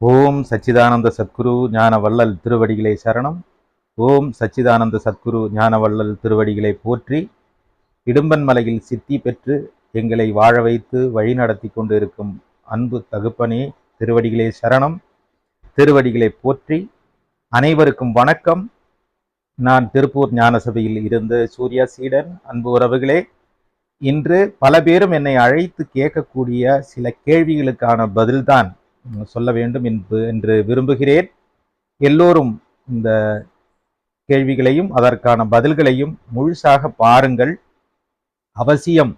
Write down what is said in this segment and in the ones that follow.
ஓம் சச்சிதானந்த சத்குரு ஞான வள்ளல் திருவடிகளை சரணம். ஓம் சச்சிதானந்த சத்குரு ஞான வள்ளல் திருவடிகளை போற்றி இடும்பன் மலையில் சித்தி பெற்று எங்களை வாழ வைத்து வழிநடத்தி கொண்டு இருக்கும் அன்பு தகுப்பனே திருவடிகளே சரணம். திருவடிகளை போற்றி அனைவருக்கும் வணக்கம். நான் திருப்பூர் ஞானசபையில் இருந்த சூர்யா சீடன். அன்பு உறவுகளே இன்று பல பேரும் என்னை அழைத்து கேட்கக்கூடிய சில கேள்விகளுக்கான பதில்தான் சொல்ல வேண்டும் என்று விரும்புகிறேன். எல்லோரும் இந்த கேள்விகளையும் அதற்கான பதில்களையும் முழுசாக பாருங்கள். அவசியம்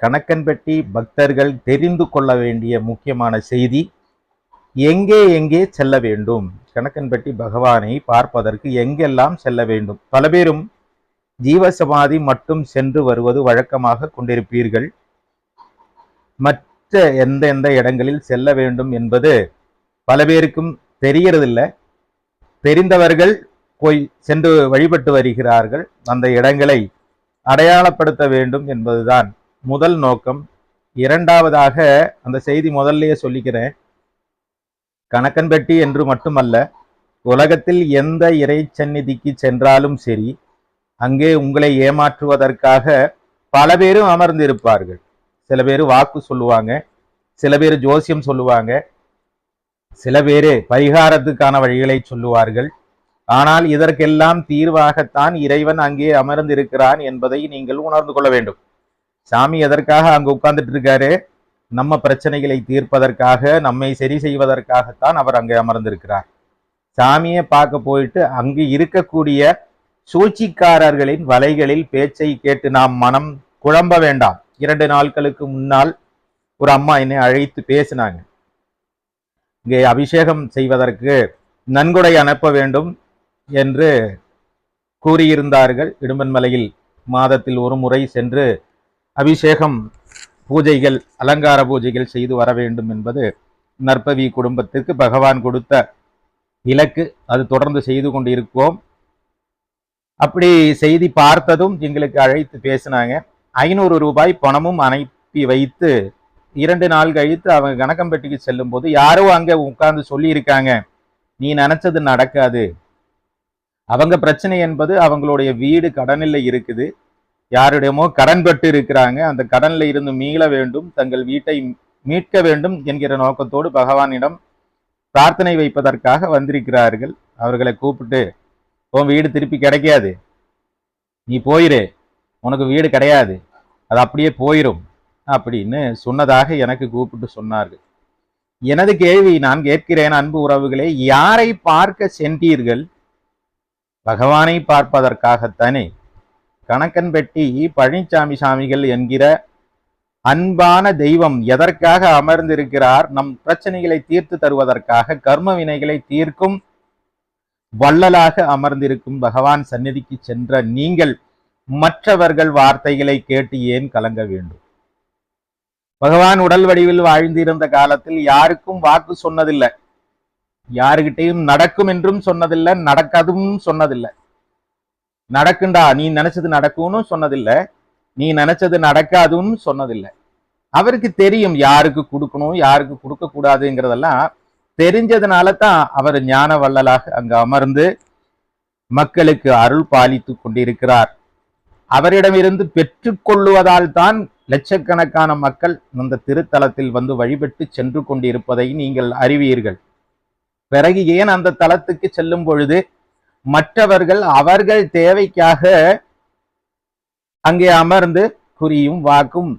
கணக்கன்பட்டி பக்தர்கள் தெரிந்து கொள்ள வேண்டிய முக்கியமான செய்தி எங்கே எங்கே செல்ல வேண்டும்? கணக்கன்பட்டி பகவானை பார்ப்பதற்கு எங்கெல்லாம் செல்ல வேண்டும்? பல பேரும் ஜீவசமாதி மட்டும் சென்று வருவது வழக்கமாக கொண்டிருப்பீர்கள். மற்ற எந்த எந்த இடங்களில் செல்ல வேண்டும் என்பது பல பேருக்கும் தெரியறதில்ல. தெரிந்தவர்கள் போய் சென்று வழிபட்டு வருகிறார்கள். அந்த இடங்களை அடையாளப்படுத்த வேண்டும் என்பதுதான் முதல் நோக்கம். இரண்டாவதாக அந்த செய்தி முதல்லையே சொல்லிக்கிறேன். கணக்கன்பெட்டி என்று மட்டுமல்ல உலகத்தில் எந்த இறை சந்நிதிக்கு சென்றாலும் சரி அங்கே உங்களை ஏமாற்றுவதற்காக பல பேரும் அமர்ந்திருப்பார்கள். சில பேர் வாக்கு சொல்லுவாங்க சில பேர் ஜோசியம் சொல்லுவாங்க சில பேர் பரிகாரத்துக்கான வழிகளை சொல்லுவார்கள். ஆனால் இதற்கெல்லாம் தீர்வாகத்தான் இறைவன் அங்கே அமர்ந்திருக்கிறான் என்பதை நீங்கள் உணர்ந்து கொள்ள வேண்டும். சாமி எதற்காக அங்கே உட்கார்ந்துட்டு இருக்காரு நம்ம பிரச்சனைகளை தீர்ப்பதற்காக நம்மை சரி செய்வதற்காகத்தான் அவர் அங்கே அமர்ந்திருக்கிறார். சாமியை பார்க்க போயிட்டு அங்கு இருக்கக்கூடிய சூழ்ச்சிக்காரர்களின் வலைகளில் பேச்சை கேட்டு நாம் மனம் குழம்ப வேண்டாம். இரண்டு நாட்களுக்கு முன்னால் ஒரு அம்மா என்னை அழைத்து பேசினாங்க. இங்கே அபிஷேகம் செய்வதற்கு நன்கொடை அனுப்ப வேண்டும் என்று கூறியிருந்தார்கள். இடும்பன்மலையில் மாதத்தில் ஒரு முறை சென்று அபிஷேகம் பூஜைகள் அலங்கார பூஜைகள் செய்து வர வேண்டும் என்பது நற்பவி குடும்பத்திற்கு பகவான் கொடுத்த இலக்கு. அது தொடர்ந்து செய்து கொண்டிருக்கோம். அப்படி செய்தி பார்த்ததும் எங்களுக்கு அழைத்து பேசினாங்க. ஐநூறு ரூபாய் பணமும் அனுப்பி வைத்து இரண்டு நாள் கழித்து அவங்க கணக்கம்பட்டிக்கு செல்லும் போது யாரோ அங்க உட்கார்ந்து சொல்லியிருக்காங்க. நீ நினைச்சது நடக்காது. அவங்க பிரச்சனை என்பது அவங்களுடைய வீடு கடனில் இருக்குது. யாரிடமோ கடன் பட்டு இருக்கிறாங்க. அந்த கடனில் இருந்து மீள வேண்டும். தங்கள் வீட்டை மீட்க வேண்டும் என்கிற நோக்கத்தோடு பகவானிடம் பிரார்த்தனை வைப்பதற்காக வந்திருக்கிறார்கள். அவர்களை கூப்பிட்டு உன் வீடு திருப்பி கிடைக்காது. நீ போயிரு. உனக்கு வீடு கிடையாது. அது அப்படியே போயிரும். அப்படின்னு சொன்னதாக எனக்கு கூப்பிட்டு சொன்னார்கள். எனது கேள்வி நான் கேட்கிறேன் அன்பு உறவுகளே யாரை பார்க்க சென்றீர்கள்? பகவானை பார்ப்பதற்காகத்தானே. கணக்கன்பெட்டி பழனிசாமி சாமிகள் என்கிற அன்பான தெய்வம் எதற்காக அமர்ந்திருக்கிறார்? நம் பிரச்சனைகளை தீர்த்து தருவதற்காக கர்ம வினைகளை தீர்க்கும் வள்ளலாக அமர்ந்திருக்கும் பகவான் சந்நிதிக்கு சென்ற நீங்கள் மற்றவர்கள் வார்த்தைகளை கேட்டு ஏன் கலங்க வேண்டும்? பகவான் உடல் வடிவில் வாழ்ந்திருந்த காலத்தில் யாருக்கும் வாக்கு சொன்னதில்லை. யாருகிட்டையும் நடக்கும் என்றும் சொன்னதில்லை நடக்காதும் சொன்னதில்லை. நடக்குண்டா நீ நினைச்சது நடக்கும்னு சொன்னதில்லை. நீ நினைச்சது நடக்காதுன்னு சொன்னதில்லை. அவருக்கு தெரியும் யாருக்கு கொடுக்கணும் யாருக்கு கொடுக்க கூடாதுங்கிறதெல்லாம் தெரிஞ்சதுனால தான் அவர் ஞான வள்ளலாக அங்கு அமர்ந்து மக்களுக்கு அருள் பாலித்து கொண்டிருக்கிறார். அவரிடமிருந்து பெற்றுக்கொள்ளுவதால் தான் லட்சக்கணக்கான மக்கள் அந்த திருத்தலத்தில் வந்து வழிபட்டு சென்று கொண்டிருப்பதை நீங்கள் அறிவீர்கள். பிறகு ஏன் அந்த தலத்துக்கு செல்லும் பொழுது மற்றவர்கள் அவர்கள் தேவைக்காக அங்கே அமர்ந்து குறியும் வாக்கும்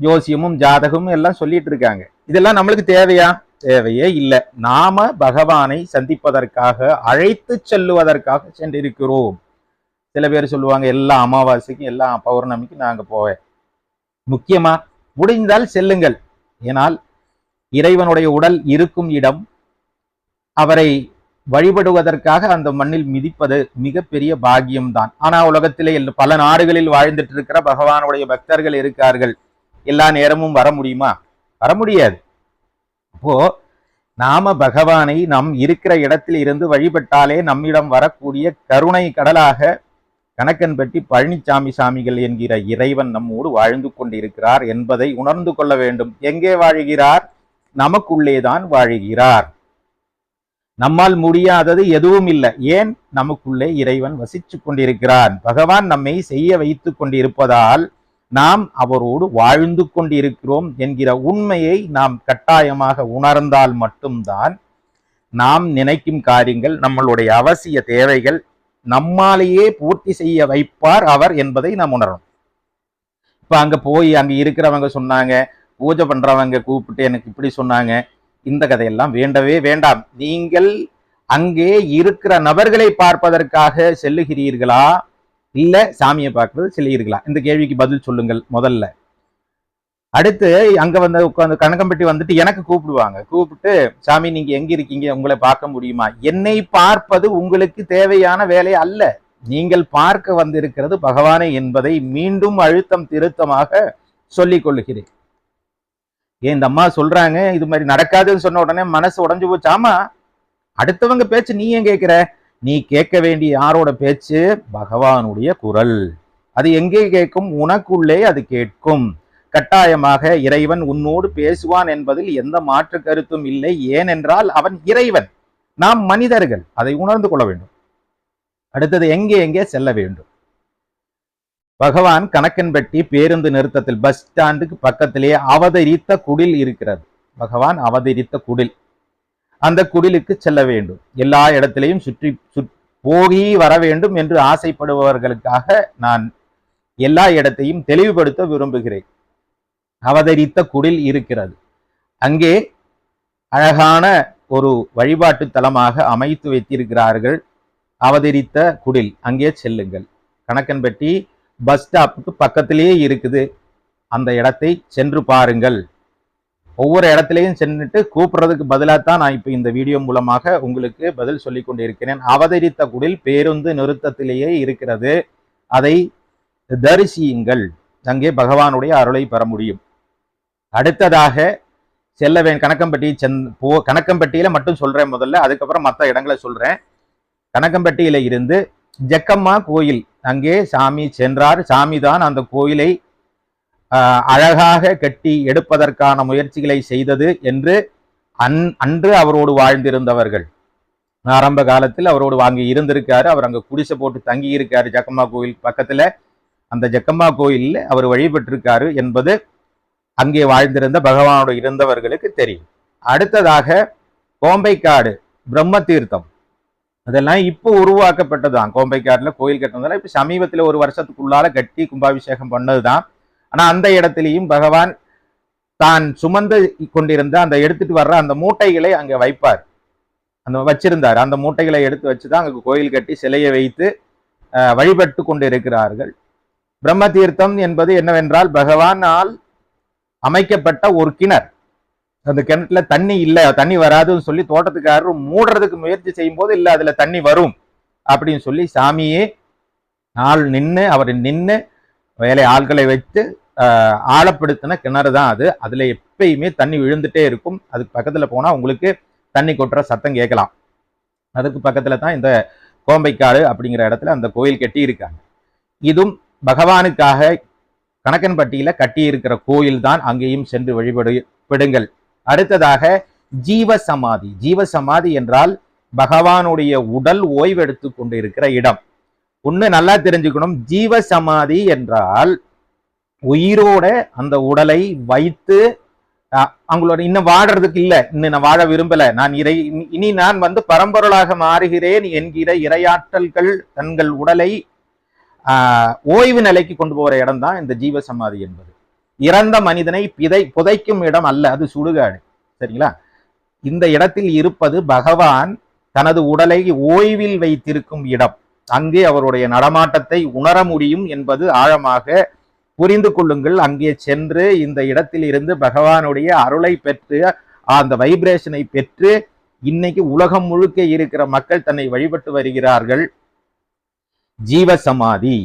ஜோசியமும் ஜாதகமும் எல்லாம் சொல்லிட்டு இருக்காங்க. இதெல்லாம் நம்மளுக்கு தேவையா? தேவையே இல்லை. நாம பகவானை சந்திப்பதற்காக அழைத்து செல்லுவதற்காக சென்றிருக்கிறோம். சில பேர் சொல்லுவாங்க எல்லா அமாவாசைக்கும் எல்லா பௌர்ணமிக்கும் நாங்க போவேன். முக்கியமா முடிந்தால் செல்லுங்கள். ஏனால் இறைவனுடைய உடல் இருக்கும் இடம் அவரை வழிபடுவதற்காக அந்த மண்ணில் மிதிப்பது மிகப்பெரிய பாக்கியம்தான். ஆனா உலகத்திலே பல நாடுகளில் வாழ்ந்துட்டு இருக்கிற பகவானுடைய பக்தர்கள் இருக்கார்கள். எல்லா நேரமும் வர முடியுமா? வர முடியாது. அப்போ நாம பகவானை நம் இருக்கிற இடத்தில் இருந்து வழிபட்டாலே நம்மிடம் வரக்கூடிய கருணை கடலாக கணக்கன்பட்டி பழனிசாமி சாமிகள் என்கிற இறைவன் நம்மோடு வாழ்ந்து கொண்டிருக்கிறார் என்பதை உணர்ந்து கொள்ள வேண்டும். எங்கே வாழ்கிறார்? நமக்குள்ளேதான் வாழுகிறார். நம்மால் முடியாதது எதுவும் இல்லை. ஏன்? நமக்குள்ளே இறைவன் வசிச்சு கொண்டிருக்கிறான். பகவான் நம்மை செய்ய வைத்துக் கொண்டிருப்பதால் நாம் அவரோடு வாழ்ந்து கொண்டிருக்கிறோம் என்கிற உண்மையை நாம் கட்டாயமாக உணர்ந்தால் மட்டும்தான் நாம் நினைக்கும் காரியங்கள் நம்மளுடைய அவசிய தேவைகள் நம்மாலேயே பூர்த்தி செய்ய வைப்பார் அவர் என்பதை நாம் உணரணும். இப்போ அங்கே போய் அங்கே இருக்கிறவங்க சொன்னாங்க பூஜை பண்ணுறவங்க கூப்பிட்டு எனக்கு இப்படி சொன்னாங்க இந்த கதையெல்லாம் வேண்டவே வேண்டாம். நீங்கள் அங்கே இருக்கிற நபர்களை பார்ப்பதற்காக செல்லுகிறீர்களா? இல்ல சாமியை பார்க்கறது செல்லுகிறீர்களா இந்த கேள்விக்கு பதில் சொல்லுங்கள் முதல்ல. அடுத்து அங்க வந்து உட்காந்து கணக்கம்பட்டி வந்துட்டு எனக்கு கூப்பிடுவாங்க. கூப்பிட்டு சாமி நீங்க எங்க இருக்கீங்க? உங்களை பார்க்க முடியுமா? என்னை பார்ப்பது உங்களுக்கு தேவையான வேலை அல்ல. நீங்கள் பார்க்க வந்திருக்கிறது பகவானை என்பதை மீண்டும் அழுத்தம் திருத்தமாக சொல்லிக் கொள்ளுகிறேன் ஏன் இந்த அம்மா சொல்றாங்க இது மாதிரி நடக்காதுன்னு சொன்ன உடனே மனசு உடஞ்சு போச்சாமா அடுத்தவங்க பேச்சு நீ ஏன் கேட்கிற நீ கேட்க வேண்டிய யாரோட பேச்சு? பகவானுடைய குரல். அது எங்கே கேட்கும்? உனக்குள்ளே அது கேட்கும். கட்டாயமாக இறைவன் உன்னோடு பேசுவான் என்பதில் எந்த மாற்று கருத்தும் இல்லை. ஏனென்றால் அவன் இறைவன். நாம் மனிதர்கள். அதை உணர்ந்து கொள்ள வேண்டும். அடுத்தது எங்கே எங்கே செல்ல வேண்டும்? பகவான் கணக்கன்பட்டி பேருந்து நிறுத்தத்தில் பஸ் ஸ்டாண்டுக்கு பக்கத்திலேயே அவதரித்த குடில் இருக்கிறது. பகவான் அவதரித்த குடில். அந்த குடிலுக்கு செல்ல வேண்டும். எல்லா இடத்திலையும் சுற்றி சுற்- போகி வர வேண்டும் என்று ஆசைப்படுபவர்களுக்காக நான் எல்லா இடத்தையும் தெளிவுபடுத்த விரும்புகிறேன். அவதரித்த குடில் இருக்கிறது. அங்கே அழகான ஒரு வழிபாட்டு தலமாக அமைத்து வைத்திருக்கிறார்கள் அவதரித்த குடில். அங்கே செல்லுங்கள். கணக்கன்பட்டி பஸ் ஸ்டாப்புக்கு பக்கத்திலேயே இருக்குது. அந்த இடத்தை சென்று பாருங்கள். ஒவ்வொரு இடத்துலையும் சென்றுட்டு கூப்பிடுறதுக்கு பதிலாக தான் நான் இப்போ இந்த வீடியோ மூலமாக உங்களுக்கு பதில் சொல்லி கொண்டிருக்கிறேன். அவதரித்த குடில் பேருந்து நிறுத்தத்திலேயே இருக்கிறது. அதை தரிசியுங்கள். அங்கே பகவானுடைய அருளை பெற முடியும். அடுத்ததாக செல்ல வேண் கணக்கம்பட்டி சென் போ கணக்கம்பட்டியில மட்டும் சொல்றேன் முதல்ல. அதுக்கப்புறம் மற்ற இடங்களை சொல்றேன். கணக்கம்பட்டியில இருந்து ஜக்கம்மா கோயில். அங்கே சாமி சென்றார். சாமி தான் அந்த கோயிலை அழகாக கட்டி எடுப்பதற்கான முயற்சிகளை செய்தது என்று அன் அன்று அவரோடு வாழ்ந்திருந்தவர்கள். ஆரம்ப காலத்தில் அவரோடு வாங்கி இருந்திருக்காரு. அவர் அங்கே குடிசை போட்டு தங்கி இருக்காரு ஜக்கம்மா கோயில் பக்கத்துல. அந்த ஜக்கம்மா கோயிலில் அவர் வழிபட்டிருக்காரு என்பது அங்கே வாழ்ந்திருந்த பகவானோடு இருந்தவர்களுக்கு தெரியும். அடுத்ததாக கோம்பைக்காடு பிரம்ம தீர்த்தம் அதெல்லாம் இப்போ உருவாக்கப்பட்டதுதான். கோம்பைக்காடுல கோயில் கட்டினதெல்லாம் இப்போ சமீபத்தில் ஒரு வருஷத்துக்குள்ளால கட்டி கும்பாபிஷேகம் பண்ணது தான் ஆனா அந்த இடத்திலையும் பகவான் தான் சுமந்து கொண்டிருந்த அந்த எடுத்துட்டு வர்ற அந்த மூட்டைகளை அங்க வைப்பார். அந்த வச்சிருந்தார். அந்த மூட்டைகளை எடுத்து வச்சுதான் அங்க கோயில் கட்டி சிலையை வைத்து வழிபட்டு கொண்டிருக்கிறார்கள். பிரம்ம தீர்த்தம் என்பது என்னவென்றால் பகவானால் அமைக்கப்பட்ட ஒரு கிணறு. அந்த கிணத்துல தண்ணி இல்லை. தண்ணி வராதுன்னு சொல்லி தோட்டத்துக்காரர் மூடுறதுக்கு முயற்சி செய்யும் போது அதில் அதுல தண்ணி வரும் அப்படின்னு சொல்லி சாமியே ஆள் நின்று அவர் நின்று வேலை ஆள்களை வைத்து ஆழப்படுத்தின கிணறு தான் அது. அதில் எப்பயுமே தண்ணி விழுந்துட்டே இருக்கும். அதுக்கு பக்கத்தில் போனால் உங்களுக்கு தண்ணி கொட்டுற சத்தம் கேட்கலாம். அதுக்கு பக்கத்தில் தான் இந்த கோம்பைக்காடு அப்படிங்கிற இடத்துல அந்த கோயில் கட்டியிருக்காங்க இதுவும் பகவானுக்காக கணக்கன்பட்டியில் கட்டியிருக்கிற கோயில் தான் அங்கேயும் சென்று வழிபடுவிடுங்கள் அடுத்ததாக ஜீவ சமாதி ஜீவ சமாதி என்றால் பகவானுடைய உடல் ஓய்வெடுத்து கொண்டு இருக்கிற இடம். ஒன்று நல்லா தெரிஞ்சுக்கணும். ஜீவ சமாதி என்றால் உயிரோட அந்த உடலை வைத்து அவங்களோட இன்னும் வாடுறதுக்கு இல்லை. இன்னும் நான் வாழ விரும்பல. நான் இறை இனி- நான் வந்து பரம்பொருளாக மாறுகிறேன் என்கிற இரையாற்றல்கள் தங்கள் உடலை ஆஹ், ஓய்வு நிலைக்கு கொண்டு போகிற இடம் தான் இந்த ஜீவ சமாதி என்பது. இறந்த மனிதனை பிதை புதைக்கும் இடம் அல்ல. அது சுடுகாடு. சரிங்களா? இந்த இடத்தில் இருப்பது பகவான் தனது உடலை ஓய்வில் வைத்திருக்கும் இடம். அங்கே அவருடைய நடமாட்டத்தை உணர முடியும் என்பது ஆழமாக புரிந்து கொள்ளுங்கள். அங்கே சென்று இந்த இடத்தில் இருந்து பகவானுடைய அருளை பெற்று அந்த வைப்ரேஷனை பெற்று இன்னைக்கு உலகம் முழுக்க இருக்கிற மக்கள் தன்னை வழிபட்டு வருகிறார்கள். ஜீவ சமாதி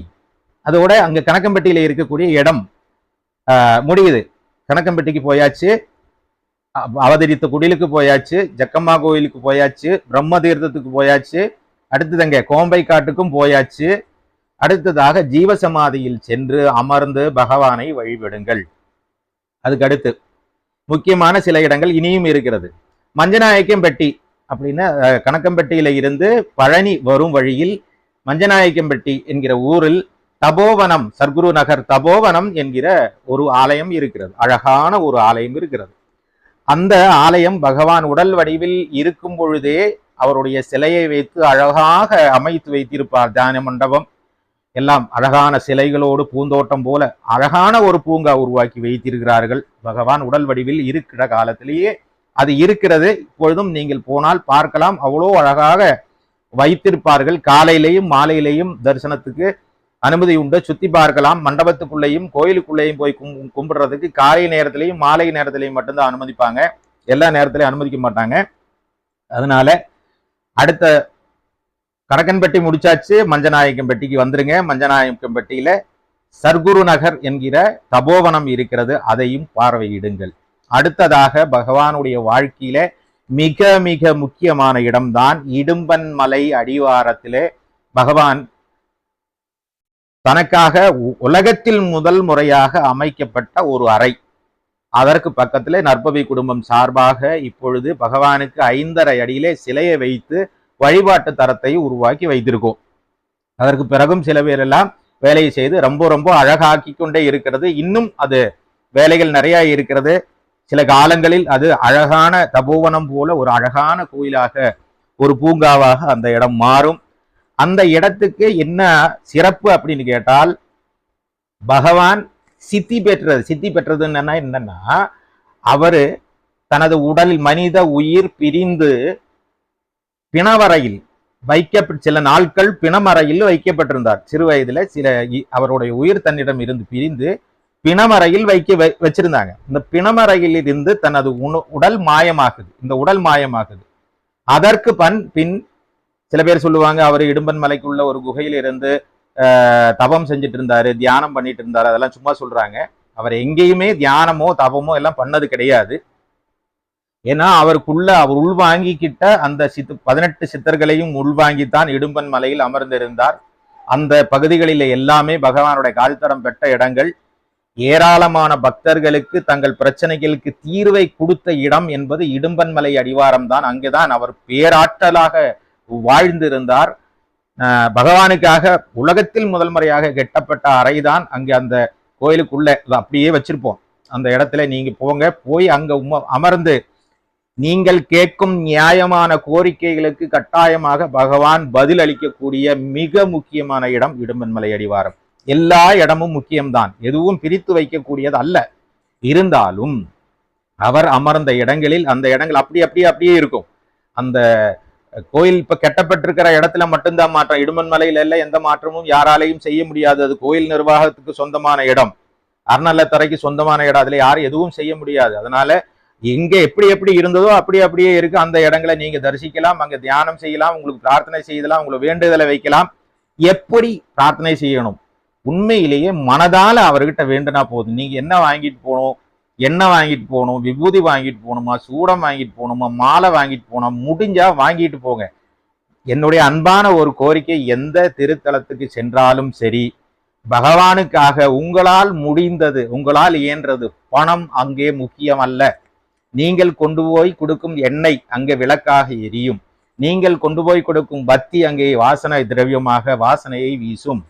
அதோட அங்க கணக்கம்பட்டியில இருக்கக்கூடிய இடம் ஆஹ், முடியுது. கணக்கம்பட்டிக்கு போயாச்சு. அவதரித்த குடிலுக்கு போயாச்சு. ஜக்கம்மா கோயிலுக்கு போயாச்சு. பிரம்ம தீர்த்தத்துக்கு போயாச்சு அங்கே கோம்பை காட்டுக்கும் போயாச்சு. அடுத்ததாக ஜீவசமாதியில் சென்று அமர்ந்து பகவானை வழிபடுங்கள். அதுக்கு அடுத்து முக்கியமான சில இடங்கள் இனியும் இருக்கிறது. மஞ்சநாயக்கம்பட்டி அப்படின்னா கணக்கம்பட்டியில இருந்து பழனி வரும் வழியில் மஞ்சநாயக்கம்பட்டி என்கிற ஊரில் தபோவனம் சர்க்குரு நகர் தபோவனம் என்கிற ஒரு ஆலயம் இருக்கிறது. அழகான ஒரு ஆலயம் இருக்கிறது. அந்த ஆலயம் பகவான் உடல் வடிவில் இருக்கும் பொழுதே அவருடைய சிலையை வைத்து அழகாக அமைத்து வைத்திருப்பார். தியான மண்டபம். எல்லாம் அழகான சிலைகளோடு பூந்தோட்டம் போல அழகான ஒரு பூங்கா உருவாக்கி வைத்திருக்கிறார்கள். பகவான் உடல் வடிவில் இருக்கிற காலத்திலேயே அது இருக்கிறது. இப்பொழுதும் நீங்கள் போனால் பார்க்கலாம். அவ்வளோ அழகாக வைத்திருப்பார்கள். காலையிலேயும் மாலையிலேயும் தரிசனத்துக்கு அனுமதி உண்டு. சுத்தி பார்க்கலாம். மண்டபத்துக்குள்ளேயும் கோயிலுக்குள்ளேயும் போய் கும் கும்பிடுறதுக்கு காலை நேரத்திலையும் மாலை நேரத்திலையும் மட்டும்தான் அனுமதிப்பாங்க. எல்லா நேரத்திலையும் அனுமதிக்க மாட்டாங்க. அதனால அடுத்த கணக்கன்பட்டி முடிச்சாச்சு. மஞ்சநாயக்கம்பட்டிக்கு வந்துருங்க. மஞ்சநாயக்கம்பட்டியில சர்க்குரு நகர் என்கிற தபோவனம் இருக்கிறது. அதையும் பார்வையிடுங்கள். அடுத்ததாக பகவானுடைய வாழ்க்கையில மிக மிக முக்கியமான இடம்தான் இடும்பன் மலை அடிவாரத்திலே பகவான் தனக்காக உலகத்தில் முதல் முறையாக அமைக்கப்பட்ட ஒரு அறை. அதற்கு பக்கத்திலே நற்பவி குடும்பம் சார்பாக இப்பொழுது பகவானுக்கு ஐந்தரை அடியிலே சிலையை வைத்து வழிபாட்டு தரத்தை உருவாக்கி வைத்திருக்கோம். அதற்கு பிறகும் சில பேர் எல்லாம் வேலையை செய்து ரொம்ப ரொம்ப அழகாக்கி கொண்டே இருக்கிறது. இன்னும் அது வேலைகள் நிறைய இருக்கிறது. சில காலங்களில் அது அழகான தபோவனம் போல ஒரு அழகான கோயிலாக ஒரு பூங்காவாக அந்த இடம் மாறும். அந்த இடத்துக்கு என்ன சிறப்பு அப்படின்னு கேட்டால் பகவான் சித்தி பெற்றது. சித்தி பெற்றதுன்னா என்னன்னா அவரு தனது உடலில் மனித உயிர் பிரிந்து பிணவரையில் வைக்க சில நாட்கள் பிணமறையில் வைக்கப்பட்டிருந்தார். சிறு வயதுல சில அவருடைய உயிர் தன்னிடம் இருந்து பிரிந்து பிணமறையில் வைக்க வச்சிருந்தாங்க. இந்த பிணமறையில் இருந்து தனது உணவு உடல் மாயமாகுது. இந்த உடல் மாயமாகுது. அதற்கு பன் பின் சில பேர் சொல்லுவாங்க அவர் இடும்பன் மலைக்குள்ள ஒரு குகையில் இருந்து ஆஹ், செஞ்சுட்டு இருந்தாரு தியானம் பண்ணிட்டு இருந்தாரு அதெல்லாம் சும்மா சொல்றாங்க. அவர் எங்கேயுமே தியானமோ தபமோ எல்லாம் பண்ணது கிடையாது. ஏன்னா அவருக்குள்ள அவர் உள்வாங்கிக்கிட்ட அந்த சித்து பதினெட்டு சித்தர்களையும் உள்வாங்கித்தான் இடும்பன் மலையில் அமர்ந்திருந்தார். அந்த பகுதிகளில் எல்லாமே பகவானுடைய கால்தடம் பெற்ற இடங்கள். ஏராளமான பக்தர்களுக்கு தங்கள் பிரச்சனைகளுக்கு தீர்வை கொடுத்த இடம் என்பது இடும்பன்மலை அடிவாரம் தான். அங்குதான் அவர் பேராற்றலாக வாழ்ந்திருந்தார். பகவானுக்காக உலகத்தில் முதல் முறையாக கெட்டப்பட்ட அறைதான் அங்கே அந்த கோயிலுக்குள்ள. அப்படியே வச்சிருப்போம். அந்த இடத்துல நீங்க போங்க. போய் அங்க உம அமர்ந்து நீங்கள் கேட்கும் நியாயமான கோரிக்கைகளுக்கு கட்டாயமாக பகவான் பதில் அளிக்கக்கூடிய மிக முக்கியமான இடம் இடும்பன்மலை அடிவாரம். எல்லா இடமும் முக்கியம்தான். எதுவும் பிரித்து வைக்கக்கூடியது அல்ல. இருந்தாலும் அவர் அமர்ந்த இடங்களில் அந்த இடங்கள் அப்படி அப்படியே அப்படியே இருக்கும். அந்த கோயில் இப்ப கெட்டப்பட்டிருக்கிற இடத்துல மட்டும்தான் மாற்றம். இடுமன்மலையில இல்லை எந்த மாற்றமும் யாராலையும் செய்ய முடியாது. அது கோயில் நிர்வாகத்துக்கு சொந்தமான இடம். அறநலத்துறைக்கு சொந்தமான இடம். அதுல யாரும் எதுவும் செய்ய முடியாது. அதனால எங்கே எப்படி எப்படி இருந்ததோ அப்படி அப்படியே இருக்கு. அந்த இடங்களை நீங்க தரிசிக்கலாம் அங்க தியானம் செய்யலாம் உங்களுக்கு பிரார்த்தனை செய்யலாம் உங்களுக்கு வேண்டுதலை வைக்கலாம். எப்படி பிரார்த்தனை செய்யணும்? உண்மையிலேயே மனதால அவர்கிட்ட வேண்டுனா போதும். நீங்க என்ன வாங்கிட்டு போகணும் என்ன வாங்கிட்டு போகணும் விபூதி வாங்கிட்டு போகணுமா சூடம் வாங்கிட்டு போகணுமா மாலை வாங்கிட்டு போகணும் முடிஞ்சா வாங்கிட்டு போங்க. என்னுடைய அன்பான ஒரு கோரிக்கை எந்த திருத்தலத்துக்கு சென்றாலும் சரி பகவானுக்காக உங்களால் முடிந்தது உங்களால் இயன்றது பணம் அங்கே முக்கியம் அல்ல நீங்கள் கொண்டு போய் கொடுக்கும் எண்ணெய் அங்கே விளக்காக எரியும். நீங்கள் கொண்டு போய் கொடுக்கும் பத்தி அங்கே வாசனை திரவியமாக வாசனையை வீசும்.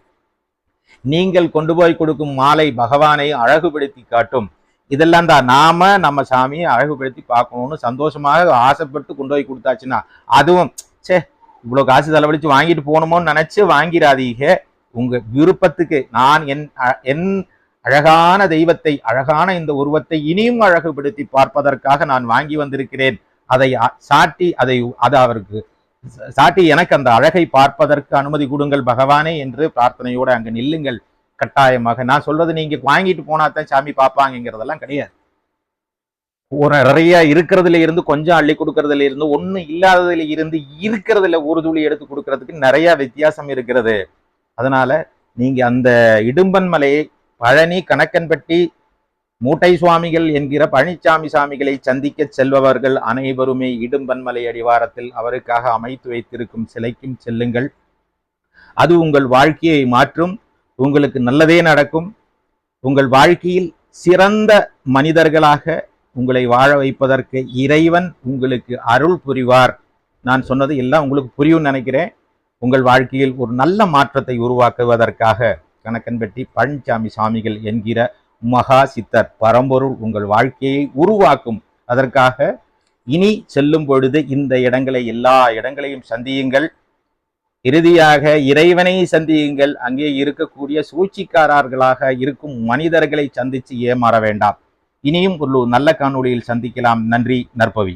நீங்கள் கொண்டு போய் கொடுக்கும் மாலை பகவானை அழகுபடுத்தி காட்டும். இதெல்லாம் தான் நாம நம்ம சாமியை அழகுபடுத்தி பார்க்கணும்னு சந்தோஷமாக ஆசைப்பட்டு கொண்டு போய் கொடுத்தாச்சுன்னா அதுவும் சே இவ்வளவு காசு செலவழிச்சு வாங்கிட்டு போகணுமோன்னு நினைச்சு வாங்கிடாதீங்க உங்க விருப்பத்துக்கு நான் என் என் அழகான தெய்வத்தை அழகான இந்த உருவத்தை இனியும் அழகுபடுத்தி பார்ப்பதற்காக நான் வாங்கி வந்திருக்கிறேன். அதை சாட்டி அதை அதை அவருக்கு சாட்டி எனக்கு அந்த அழகை பார்ப்பதற்கு அனுமதி கொடுங்கள் பகவானே என்று பிரார்த்தனையோடு அங்கு நில்லுங்கள். கட்டாயமாக நான் சொல்றது நீங்க வாங்கிட்டு போனா தான் சாமி பார்ப்பாங்கிறதெல்லாம் கிடையாது. ஒரு நிறைய இருக்கிறதுல இருந்து கொஞ்சம் அள்ளி கொடுக்கறதுல இருந்து ஒண்ணு இல்லாததுல இருந்து இருக்கிறதுல ஒரு துளி எடுத்து கொடுக்கறதுக்கு நிறைய வித்தியாசம் இருக்கிறது. அதனால நீங்க அந்த இடும்பன் மலையை பழனி கணக்கன்பட்டி மூட்டை சுவாமிகள் என்கிற பழனிசாமி சாமிகளை சந்திக்க செல்பவர்கள் அனைவருமே இடும்பன்மலை அடிவாரத்தில் அவருக்காக அமைத்து வைத்திருக்கும் சிலைக்கும் செல்லுங்கள். அது உங்கள் வாழ்க்கையை மாற்றும் உங்களுக்கு நல்லதே நடக்கும். உங்கள் வாழ்க்கையில் சிறந்த மனிதர்களாக உங்களை வாழ வைப்பதற்கு இறைவன் உங்களுக்கு அருள் புரிவார். நான் சொன்னது எல்லாம் உங்களுக்கு புரியும் நினைக்கிறேன். உங்கள் வாழ்க்கையில் ஒரு நல்ல மாற்றத்தை உருவாக்குவதற்காக. கணக்கன்பட்டி பழனிசாமி சாமிகள் என்கிற மகா சித்தர் பரம்பொருள் உங்கள் வாழ்க்கையை உருவாக்கும். அதற்காக இனி செல்லும் பொழுது இந்த இடங்களை எல்லா இடங்களையும் சந்தியுங்கள். இறுதியாக இறைவனை சந்தியுங்கள். அங்கே இருக்கக்கூடிய சூழ்ச்சிக்காரர்களாக இருக்கும் மனிதர்களை சந்தித்து ஏமாற வேண்டாம். இனியும் ஒரு நல்ல காணொளியில் சந்திக்கலாம். நன்றி நற்பவி.